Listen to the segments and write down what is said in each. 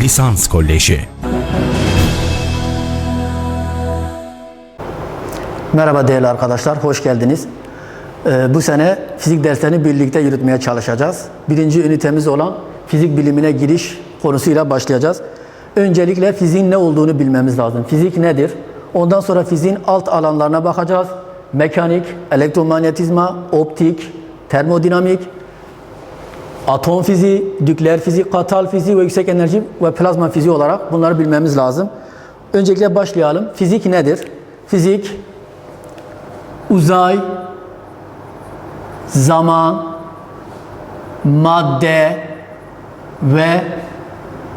Lisans Koleji Merhaba değerli arkadaşlar, hoş geldiniz. Ee, bu sene fizik derslerini birlikte yürütmeye çalışacağız. Birinci ünitemiz olan fizik bilimine giriş konusuyla başlayacağız. Öncelikle fiziğin ne olduğunu bilmemiz lazım. Fizik nedir? Ondan sonra fiziğin alt alanlarına bakacağız. Mekanik, elektromanyetizma, optik, termodinamik, atom fiziği, nükleer fizik, katal fiziği ve yüksek enerji ve plazma fiziği olarak bunları bilmemiz lazım. Öncelikle başlayalım. Fizik nedir? Fizik uzay, zaman, madde ve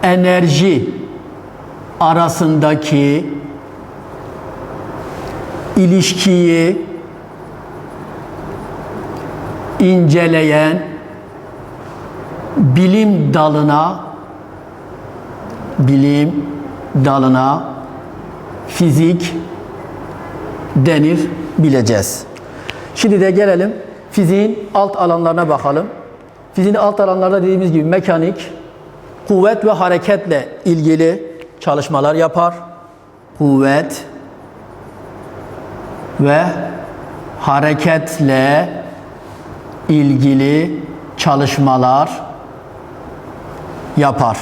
enerji arasındaki ilişkiyi inceleyen bilim dalına bilim dalına fizik denir bileceğiz. Şimdi de gelelim fiziğin alt alanlarına bakalım. Fiziğin alt alanlarda dediğimiz gibi mekanik, kuvvet ve hareketle ilgili çalışmalar yapar. Kuvvet ve hareketle ilgili çalışmalar yapar.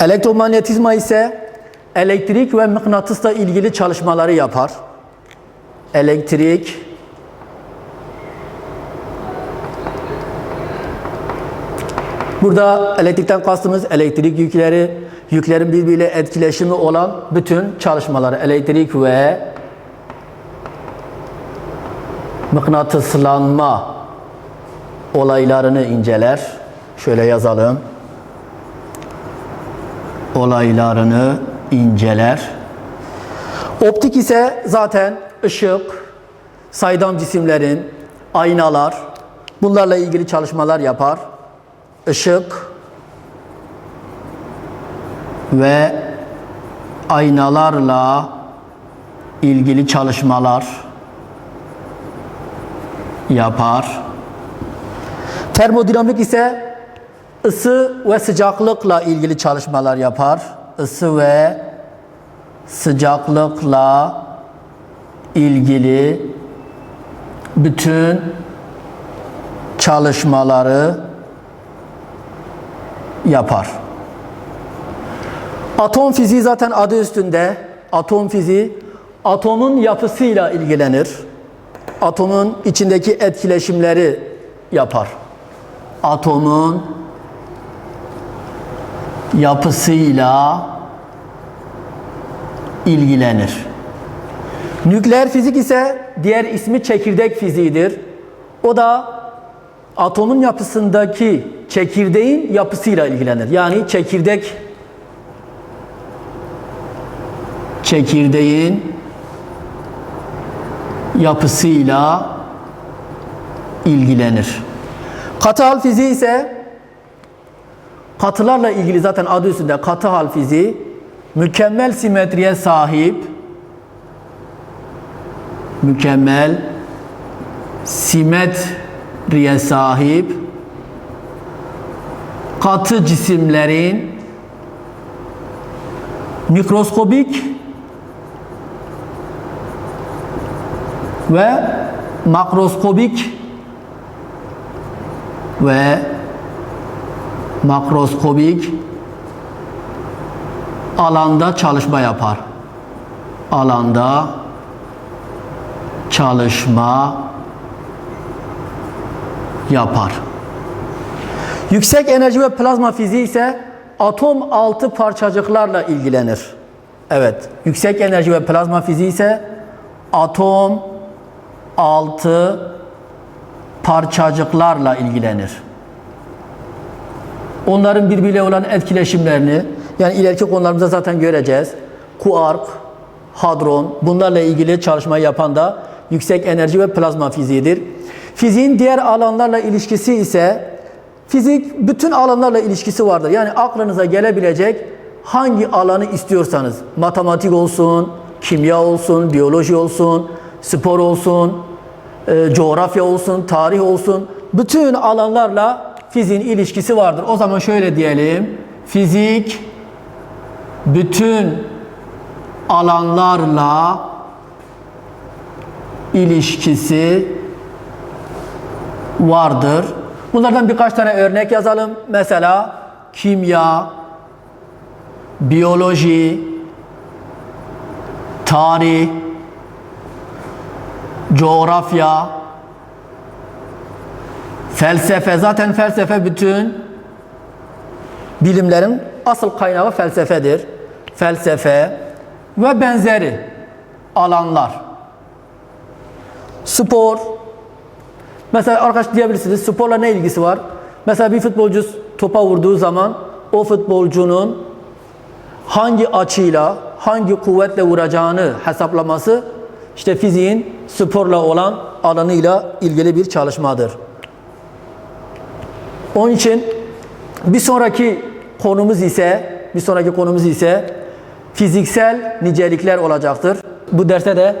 Elektromanyetizma ise elektrik ve mıknatısla ilgili çalışmaları yapar. Elektrik Burada elektrikten kastımız elektrik yükleri, yüklerin birbiriyle etkileşimi olan bütün çalışmaları, elektrik ve mıknatıslanma olaylarını inceler. Şöyle yazalım. Olaylarını inceler. Optik ise zaten ışık, saydam cisimlerin, aynalar, bunlarla ilgili çalışmalar yapar. Işık ve aynalarla ilgili çalışmalar yapar. Termodinamik ise ısı ve sıcaklıkla ilgili çalışmalar yapar. Isı ve sıcaklıkla ilgili bütün çalışmaları yapar. Atom fiziği zaten adı üstünde. Atom fiziği atomun yapısıyla ilgilenir. Atomun içindeki etkileşimleri yapar. Atomun yapısıyla ilgilenir. Nükleer fizik ise diğer ismi çekirdek fiziğidir. O da atomun yapısındaki çekirdeğin yapısıyla ilgilenir. Yani çekirdek çekirdeğin yapısıyla ilgilenir. Katı hal fiziği ise katılarla ilgili zaten adı üstünde katı hal fiziği mükemmel simetriye sahip mükemmel simetriye sahip katı cisimlerin mikroskobik ve makroskobik ve makroskobik alanda çalışma yapar. Alanda çalışma yapar. Yüksek enerji ve plazma fiziği ise atom altı parçacıklarla ilgilenir. Evet, yüksek enerji ve plazma fiziği ise atom altı parçacıklarla ilgilenir. Onların birbiriyle olan etkileşimlerini yani ileriki konularımızda zaten göreceğiz. Kuark, hadron bunlarla ilgili çalışma yapan da yüksek enerji ve plazma fiziğidir. Fiziğin diğer alanlarla ilişkisi ise fizik bütün alanlarla ilişkisi vardır. Yani aklınıza gelebilecek hangi alanı istiyorsanız matematik olsun, kimya olsun, biyoloji olsun, spor olsun, e, coğrafya olsun, tarih olsun bütün alanlarla fiziğin ilişkisi vardır. O zaman şöyle diyelim. Fizik bütün alanlarla ilişkisi vardır. Bunlardan birkaç tane örnek yazalım. Mesela kimya, biyoloji, tarih, coğrafya, felsefe. Zaten felsefe bütün bilimlerin asıl kaynağı felsefedir. Felsefe ve benzeri alanlar. Spor. Mesela arkadaş diyebilirsiniz sporla ne ilgisi var? Mesela bir futbolcu topa vurduğu zaman o futbolcunun hangi açıyla, hangi kuvvetle vuracağını hesaplaması işte fiziğin sporla olan alanıyla ilgili bir çalışmadır. Onun için bir sonraki konumuz ise bir sonraki konumuz ise fiziksel nicelikler olacaktır. Bu derste de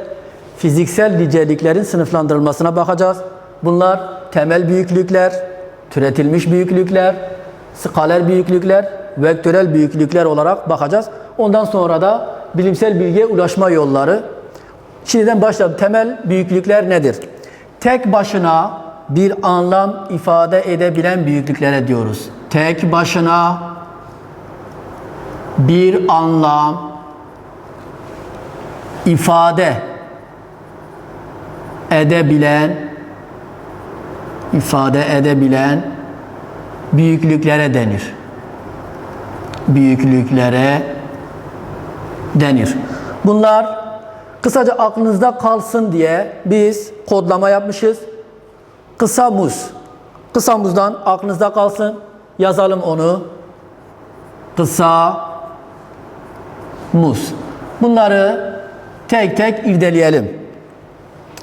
fiziksel niceliklerin sınıflandırılmasına bakacağız. Bunlar temel büyüklükler, türetilmiş büyüklükler, skaler büyüklükler, vektörel büyüklükler olarak bakacağız. Ondan sonra da bilimsel bilgiye ulaşma yolları. Şimdiden başlayalım. Temel büyüklükler nedir? Tek başına bir anlam ifade edebilen büyüklüklere diyoruz. Tek başına bir anlam ifade edebilen ifade edebilen büyüklüklere denir. Büyüklüklere denir. Bunlar kısaca aklınızda kalsın diye biz kodlama yapmışız. Kısa muz. Kısa muzdan aklınızda kalsın. Yazalım onu. Kısa muz. Bunları tek tek irdeleyelim.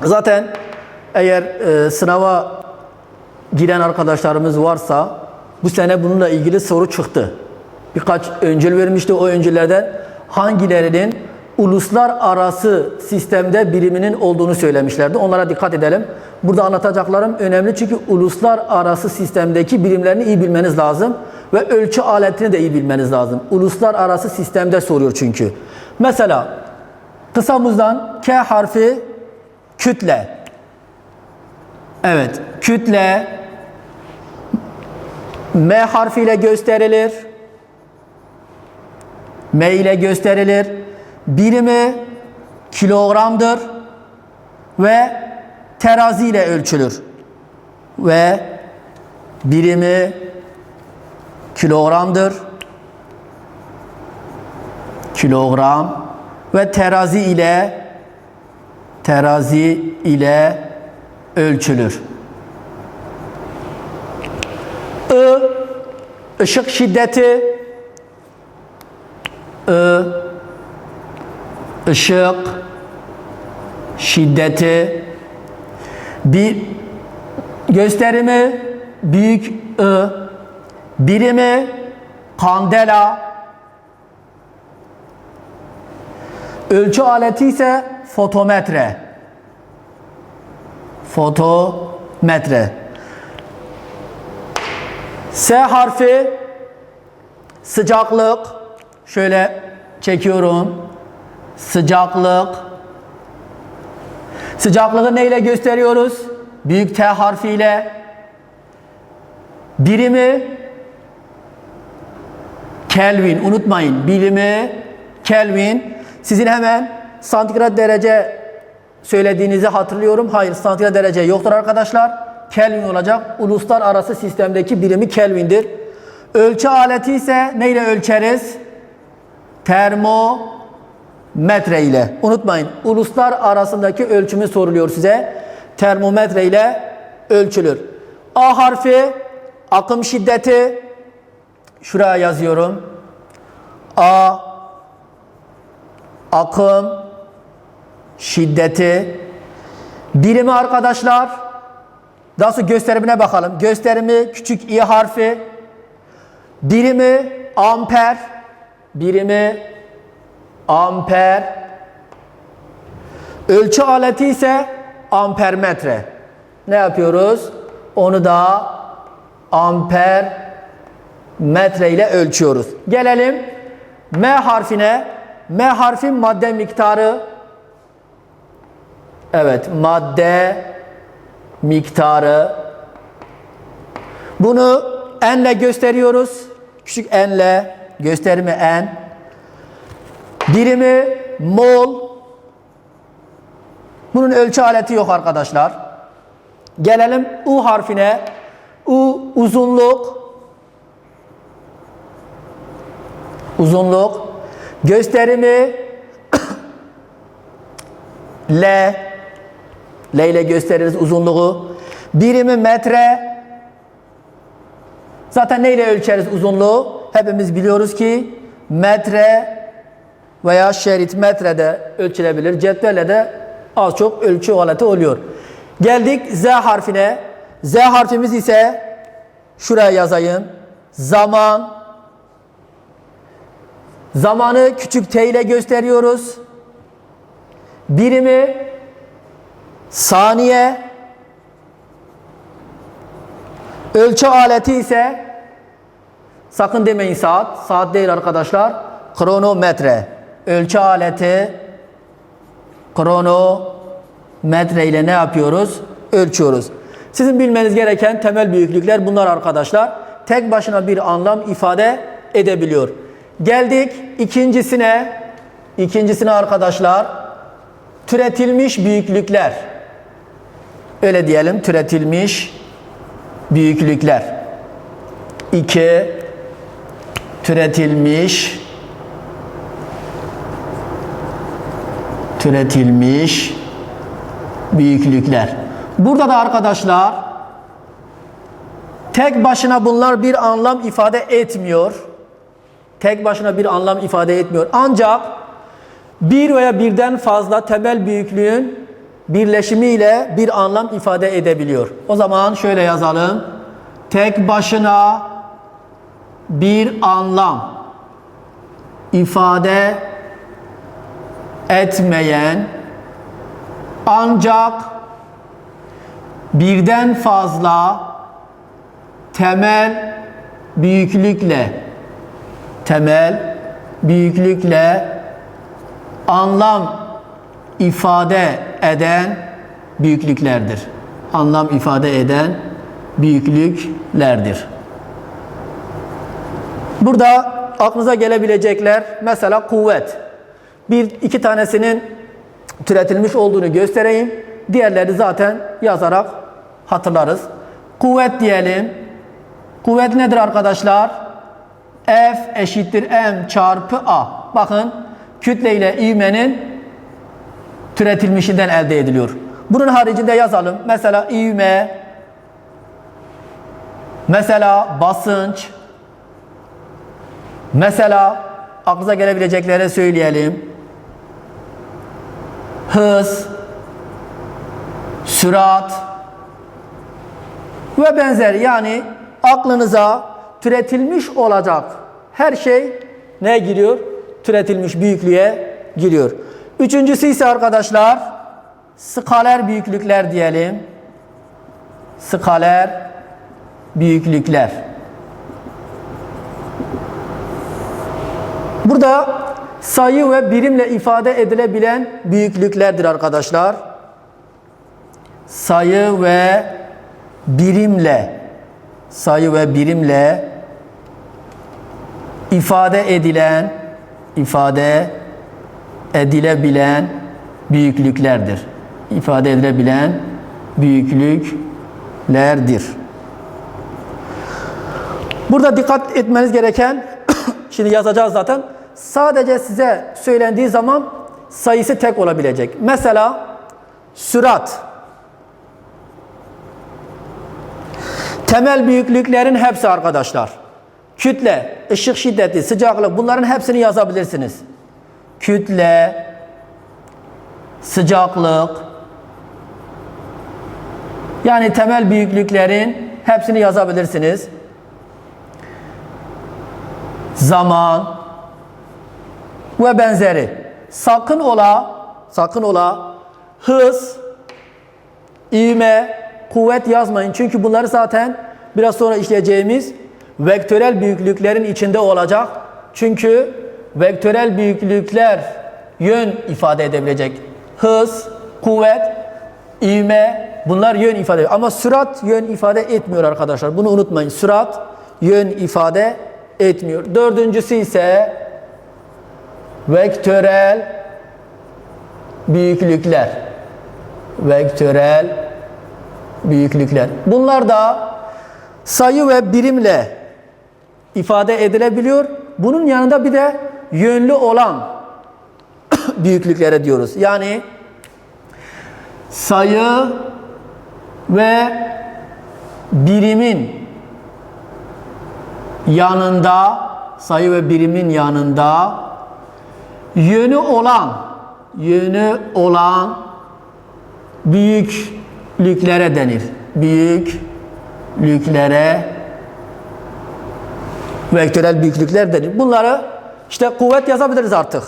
Zaten eğer e, sınava giren arkadaşlarımız varsa bu sene bununla ilgili soru çıktı. Birkaç öncül vermişti. O öncüllerden hangilerinin uluslararası sistemde biriminin olduğunu söylemişlerdi. Onlara dikkat edelim. Burada anlatacaklarım önemli çünkü uluslararası sistemdeki birimlerini iyi bilmeniz lazım ve ölçü aletini de iyi bilmeniz lazım. Uluslararası sistemde soruyor çünkü. Mesela kısa muzdan K harfi kütle. Evet, kütle M harfiyle gösterilir. M ile gösterilir. Birimi kilogramdır ve terazi ile ölçülür. Ve birimi kilogramdır. Kilogram ve terazi ile terazi ile ölçülür. I ışık şiddeti I ışık şiddeti bir gösterimi büyük I birimi kandela. Ölçü aleti ise fotometre. Fotometre. S harfi sıcaklık. Şöyle çekiyorum sıcaklık sıcaklığı neyle gösteriyoruz büyük T harfiyle birimi Kelvin unutmayın bilimi Kelvin sizin hemen santigrat derece söylediğinizi hatırlıyorum. Hayır santigrat derece yoktur arkadaşlar. Kelvin olacak. Uluslararası sistemdeki birimi Kelvin'dir. Ölçü aleti ise neyle ölçeriz? Termometre ile. Unutmayın. Uluslar arasındaki ölçümü soruluyor size. Termometre ile ölçülür. A harfi akım şiddeti. Şuraya yazıyorum. A akım şiddeti birimi arkadaşlar daha sonra gösterimine bakalım. Gösterimi küçük i harfi birimi amper birimi amper ölçü aleti ise ampermetre. Ne yapıyoruz? Onu da amper metre ile ölçüyoruz. Gelelim M harfine. M harfi madde miktarı. Evet, madde miktarı. Bunu n ile gösteriyoruz. Küçük n ile gösterimi n. Birimi mol. Bunun ölçü aleti yok arkadaşlar. Gelelim U harfine. U uzunluk. Uzunluk. Gösterimi L. L ile gösteririz uzunluğu. Birimi metre. Zaten neyle ölçeriz uzunluğu? Hepimiz biliyoruz ki metre veya şerit metrede ölçülebilir. Cetvelle de az çok ölçü aleti oluyor. Geldik Z harfine. Z harfimiz ise şuraya yazayım. Zaman. Zamanı küçük t ile gösteriyoruz. Birimi saniye. Ölçü aleti ise sakın demeyin saat. Saat değil arkadaşlar. Kronometre. Ölçü aleti kronometre ile ne yapıyoruz? Ölçüyoruz. Sizin bilmeniz gereken temel büyüklükler bunlar arkadaşlar. Tek başına bir anlam ifade edebiliyor. Geldik ikincisine. İkincisine arkadaşlar türetilmiş büyüklükler. Öyle diyelim türetilmiş büyüklükler. 2 türetilmiş türetilmiş büyüklükler. Burada da arkadaşlar tek başına bunlar bir anlam ifade etmiyor. Tek başına bir anlam ifade etmiyor. Ancak bir veya birden fazla temel büyüklüğün birleşimiyle bir anlam ifade edebiliyor. O zaman şöyle yazalım. Tek başına bir anlam ifade etmeyen ancak birden fazla temel büyüklükle temel büyüklükle anlam ifade eden büyüklüklerdir. Anlam ifade eden büyüklüklerdir. Burada aklınıza gelebilecekler mesela kuvvet. Bir iki tanesinin türetilmiş olduğunu göstereyim. Diğerleri zaten yazarak hatırlarız. Kuvvet diyelim. Kuvvet nedir arkadaşlar? F eşittir M çarpı A. Bakın kütle ile ivmenin türetilmişinden elde ediliyor. Bunun haricinde yazalım. Mesela ivme, mesela basınç, mesela aklınıza gelebilecekleri söyleyelim. Hız, sürat ve benzeri yani aklınıza türetilmiş olacak her şey ne giriyor? Türetilmiş büyüklüğe giriyor. Üçüncüsü ise arkadaşlar skaler büyüklükler diyelim. Skaler büyüklükler. Burada sayı ve birimle ifade edilebilen büyüklüklerdir arkadaşlar. Sayı ve birimle sayı ve birimle ifade edilen ifade edilebilen büyüklüklerdir. İfade edilebilen büyüklüklerdir. Burada dikkat etmeniz gereken şimdi yazacağız zaten. Sadece size söylendiği zaman sayısı tek olabilecek. Mesela sürat temel büyüklüklerin hepsi arkadaşlar. Kütle, ışık şiddeti, sıcaklık bunların hepsini yazabilirsiniz. Kütle, sıcaklık yani temel büyüklüklerin hepsini yazabilirsiniz. Zaman ve benzeri. Sakın ola, sakın ola hız, ivme, kuvvet yazmayın. Çünkü bunları zaten biraz sonra işleyeceğimiz vektörel büyüklüklerin içinde olacak. Çünkü vektörel büyüklükler yön ifade edebilecek. Hız, kuvvet, ivme bunlar yön ifade ediyor. Ama sürat yön ifade etmiyor arkadaşlar. Bunu unutmayın. Sürat yön ifade etmiyor. Dördüncüsü ise vektörel büyüklükler. Vektörel büyüklükler. Bunlar da sayı ve birimle ifade edilebiliyor. Bunun yanında bir de yönlü olan büyüklüklere diyoruz. Yani sayı ve birimin yanında sayı ve birimin yanında yönü olan yönü olan büyüklüklere denir. Büyüklüklere vektörel büyüklükler denir. Bunları işte kuvvet yazabiliriz artık.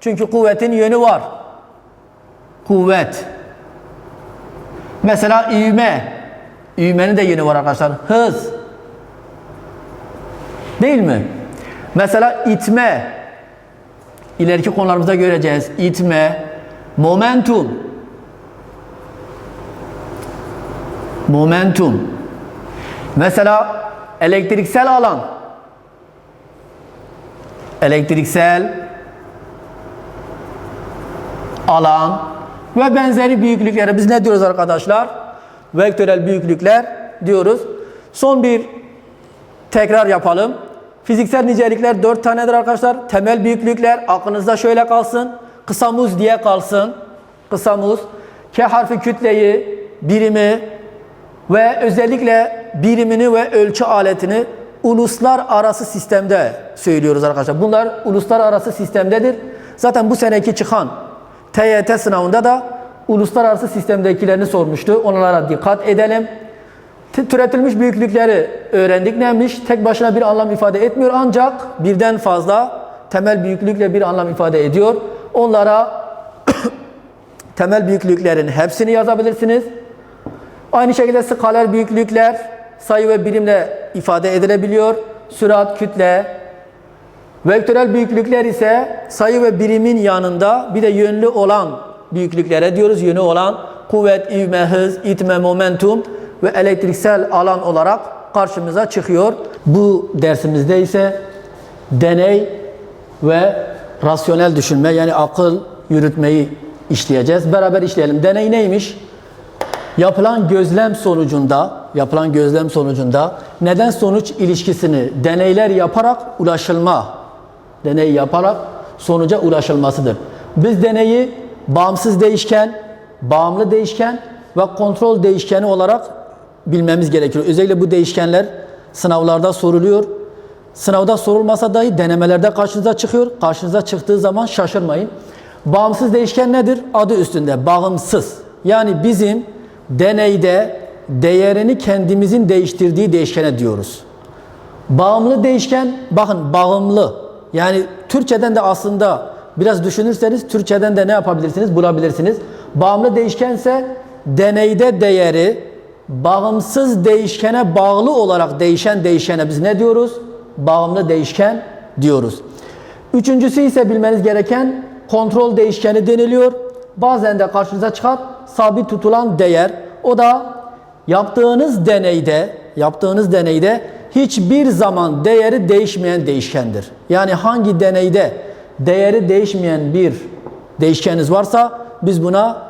Çünkü kuvvetin yönü var. Kuvvet. Mesela ivme. İvmenin de yönü var arkadaşlar. Hız. Değil mi? Mesela itme. İleriki konularımızda göreceğiz. İtme, momentum. Momentum. Mesela elektriksel alan. Elektriksel alan ve benzeri büyüklüklere biz ne diyoruz arkadaşlar? Vektörel büyüklükler diyoruz. Son bir tekrar yapalım. Fiziksel nicelikler dört tanedir arkadaşlar. Temel büyüklükler aklınızda şöyle kalsın. Kısa muz diye kalsın. Kısa muz. K harfi kütleyi, birimi ve özellikle birimini ve ölçü aletini uluslararası sistemde söylüyoruz arkadaşlar. Bunlar uluslararası sistemdedir. Zaten bu seneki çıkan TYT sınavında da uluslararası sistemdekilerini sormuştu. Onlara dikkat edelim. Türetilmiş büyüklükleri öğrendik. Neymiş? Tek başına bir anlam ifade etmiyor ancak birden fazla temel büyüklükle bir anlam ifade ediyor. Onlara temel büyüklüklerin hepsini yazabilirsiniz. Aynı şekilde skaler büyüklükler sayı ve birimle ifade edilebiliyor. Sürat, kütle. Vektörel büyüklükler ise sayı ve birimin yanında bir de yönlü olan büyüklüklere diyoruz. Yönü olan kuvvet, ivme, hız, itme, momentum ve elektriksel alan olarak karşımıza çıkıyor. Bu dersimizde ise deney ve rasyonel düşünme yani akıl yürütmeyi işleyeceğiz. Beraber işleyelim. Deney neymiş? Yapılan gözlem sonucunda, yapılan gözlem sonucunda neden sonuç ilişkisini deneyler yaparak ulaşılma, deney yaparak sonuca ulaşılmasıdır. Biz deneyi bağımsız değişken, bağımlı değişken ve kontrol değişkeni olarak bilmemiz gerekiyor. Özellikle bu değişkenler sınavlarda soruluyor. Sınavda sorulmasa dahi denemelerde karşınıza çıkıyor. Karşınıza çıktığı zaman şaşırmayın. Bağımsız değişken nedir? Adı üstünde bağımsız. Yani bizim deneyde değerini kendimizin değiştirdiği değişkene diyoruz. Bağımlı değişken, bakın bağımlı. Yani Türkçeden de aslında biraz düşünürseniz Türkçeden de ne yapabilirsiniz? Bulabilirsiniz. Bağımlı değişkense deneyde değeri bağımsız değişkene bağlı olarak değişen değişene biz ne diyoruz? Bağımlı değişken diyoruz. Üçüncüsü ise bilmeniz gereken kontrol değişkeni deniliyor. Bazen de karşınıza çıkar sabit tutulan değer. O da yaptığınız deneyde, yaptığınız deneyde hiçbir zaman değeri değişmeyen değişkendir. Yani hangi deneyde değeri değişmeyen bir değişkeniniz varsa biz buna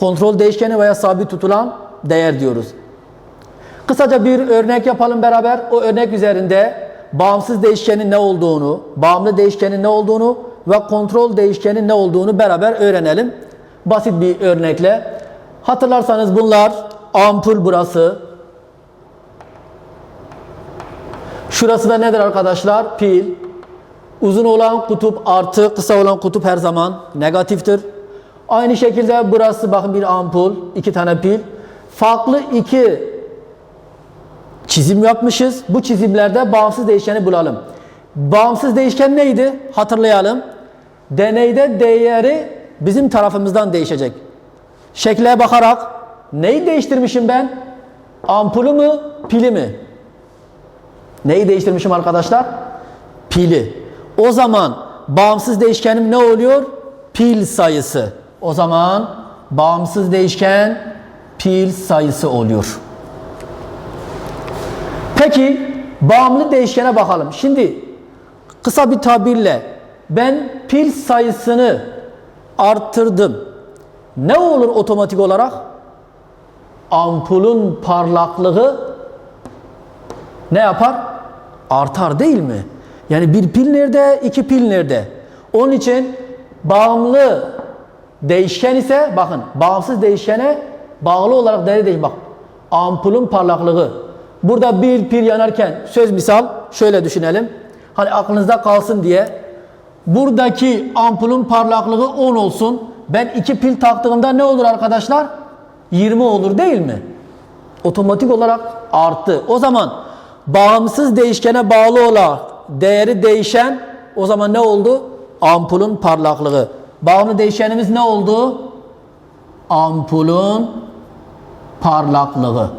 kontrol değişkeni veya sabit tutulan değer diyoruz. Kısaca bir örnek yapalım beraber. O örnek üzerinde bağımsız değişkenin ne olduğunu, bağımlı değişkenin ne olduğunu ve kontrol değişkenin ne olduğunu beraber öğrenelim. Basit bir örnekle. Hatırlarsanız bunlar ampul burası. Şurası da nedir arkadaşlar? Pil. Uzun olan kutup artı, kısa olan kutup her zaman negatiftir. Aynı şekilde burası bakın bir ampul, iki tane pil. Farklı iki çizim yapmışız. Bu çizimlerde bağımsız değişkeni bulalım. Bağımsız değişken neydi? Hatırlayalım. Deneyde değeri bizim tarafımızdan değişecek. Şekle bakarak neyi değiştirmişim ben? Ampulü mü, pili mi? Neyi değiştirmişim arkadaşlar? Pili. O zaman bağımsız değişkenim ne oluyor? Pil sayısı. O zaman bağımsız değişken pil sayısı oluyor. Peki bağımlı değişkene bakalım. Şimdi kısa bir tabirle ben pil sayısını arttırdım. Ne olur otomatik olarak? Ampulün parlaklığı ne yapar? Artar değil mi? Yani bir pil nerede, iki pil nerede? Onun için bağımlı değişken ise bakın bağımsız değişkene bağlı olarak değiş. Bak ampulün parlaklığı. Burada bir pil yanarken söz misal şöyle düşünelim. Hani aklınızda kalsın diye buradaki ampulün parlaklığı 10 olsun. Ben iki pil taktığımda ne olur arkadaşlar? 20 olur değil mi? Otomatik olarak arttı. O zaman bağımsız değişkene bağlı olarak değeri değişen o zaman ne oldu? Ampulün parlaklığı. Bağımlı değişkenimiz ne oldu? Ampulün parlaklığı.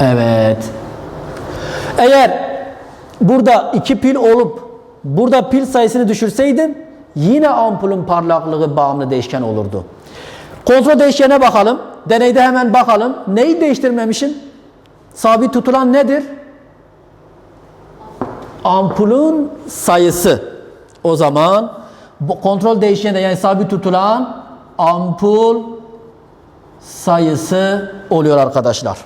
Evet. Eğer burada iki pil olup burada pil sayısını düşürseydim yine ampulün parlaklığı bağımlı değişken olurdu. Kontrol değişkene bakalım. Deneyde hemen bakalım. Neyi değiştirmemişim? Sabit tutulan nedir? Ampulün sayısı. O zaman bu kontrol değişkeninde yani sabit tutulan ampul sayısı oluyor arkadaşlar.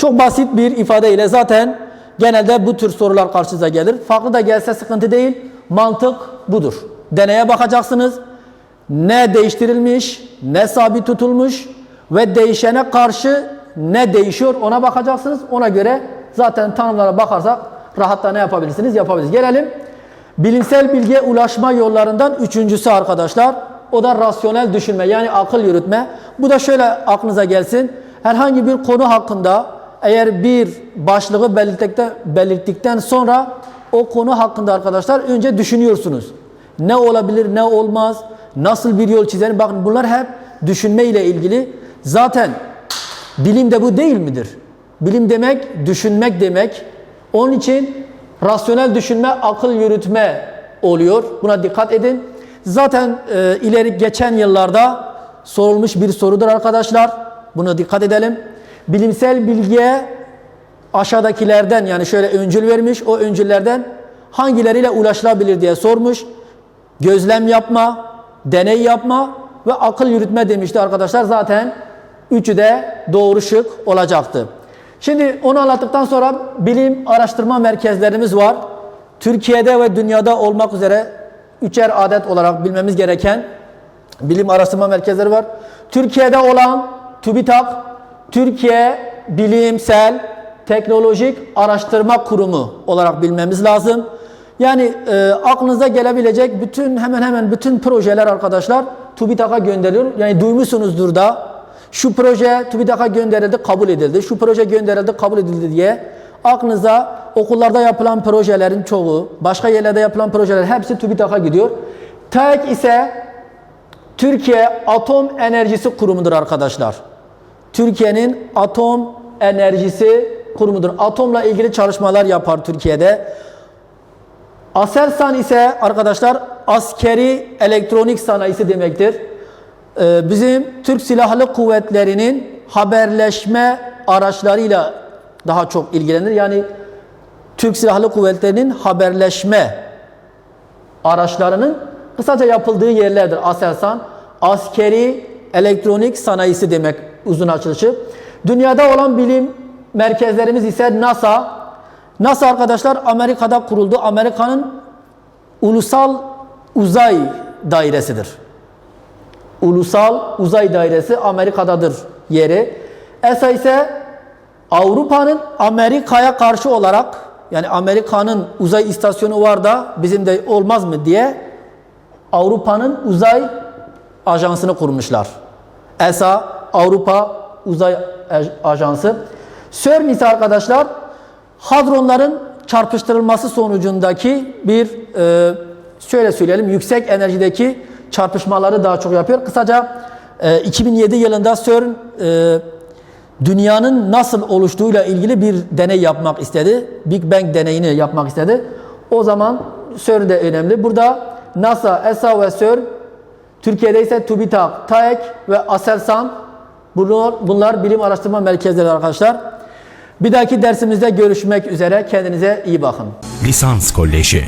Çok basit bir ifade ile zaten genelde bu tür sorular karşınıza gelir. Farklı da gelse sıkıntı değil. Mantık budur. Deneye bakacaksınız. Ne değiştirilmiş, ne sabit tutulmuş ve değişene karşı ne değişiyor ona bakacaksınız. Ona göre zaten tanımlara bakarsak rahatla ne yapabilirsiniz? Yapabilirsiniz. Gelelim bilimsel bilgiye ulaşma yollarından üçüncüsü arkadaşlar. O da rasyonel düşünme yani akıl yürütme. Bu da şöyle aklınıza gelsin. Herhangi bir konu hakkında eğer bir başlığı belirttikten, sonra o konu hakkında arkadaşlar önce düşünüyorsunuz. Ne olabilir, ne olmaz, nasıl bir yol çizelim. Bakın bunlar hep düşünme ile ilgili. Zaten bilim de bu değil midir? Bilim demek, düşünmek demek. Onun için rasyonel düşünme, akıl yürütme oluyor. Buna dikkat edin. Zaten e, ileri geçen yıllarda sorulmuş bir sorudur arkadaşlar. Buna dikkat edelim. Bilimsel bilgiye aşağıdakilerden yani şöyle öncül vermiş. O öncüllerden hangileriyle ulaşılabilir diye sormuş. Gözlem yapma, deney yapma ve akıl yürütme demişti arkadaşlar. Zaten üçü de doğru şık olacaktı. Şimdi onu anlattıktan sonra bilim araştırma merkezlerimiz var. Türkiye'de ve dünyada olmak üzere üçer adet olarak bilmemiz gereken bilim araştırma merkezleri var. Türkiye'de olan TÜBİTAK, Türkiye Bilimsel Teknolojik Araştırma Kurumu olarak bilmemiz lazım. Yani e, aklınıza gelebilecek bütün hemen hemen bütün projeler arkadaşlar TÜBİTAK'a gönderiliyor. Yani duymuşsunuzdur da şu proje TÜBİTAK'a gönderildi, kabul edildi. Şu proje gönderildi, kabul edildi diye aklınıza okullarda yapılan projelerin çoğu, başka yerlerde yapılan projeler hepsi TÜBİTAK'a gidiyor. TEK ise Türkiye Atom Enerjisi Kurumu'dur arkadaşlar. Türkiye'nin atom enerjisi kurumudur. Atomla ilgili çalışmalar yapar Türkiye'de. Aselsan ise arkadaşlar askeri elektronik sanayisi demektir. Ee, bizim Türk Silahlı Kuvvetleri'nin haberleşme araçlarıyla daha çok ilgilenir. Yani Türk Silahlı Kuvvetleri'nin haberleşme araçlarının kısaca yapıldığı yerlerdir. Aselsan askeri elektronik sanayisi demek uzun açılışı. Dünyada olan bilim merkezlerimiz ise NASA. NASA arkadaşlar Amerika'da kuruldu. Amerika'nın ulusal uzay dairesidir. Ulusal uzay dairesi Amerika'dadır yeri. ESA ise Avrupa'nın Amerika'ya karşı olarak yani Amerika'nın uzay istasyonu var da bizim de olmaz mı diye Avrupa'nın uzay ajansını kurmuşlar. ESA Avrupa Uzay Ajansı. CERN ise arkadaşlar hadronların çarpıştırılması sonucundaki bir e, şöyle söyleyelim yüksek enerjideki çarpışmaları daha çok yapıyor. Kısaca e, 2007 yılında CERN e, dünyanın nasıl oluştuğuyla ilgili bir deney yapmak istedi. Big Bang deneyini yapmak istedi. O zaman CERN de önemli. Burada NASA, ESA ve CERN, Türkiye'de ise TÜBİTAK, TAEK ve ASELSAN bunlar, bunlar bilim araştırma merkezleri arkadaşlar. Bir dahaki dersimizde görüşmek üzere. Kendinize iyi bakın. Lisans Koleji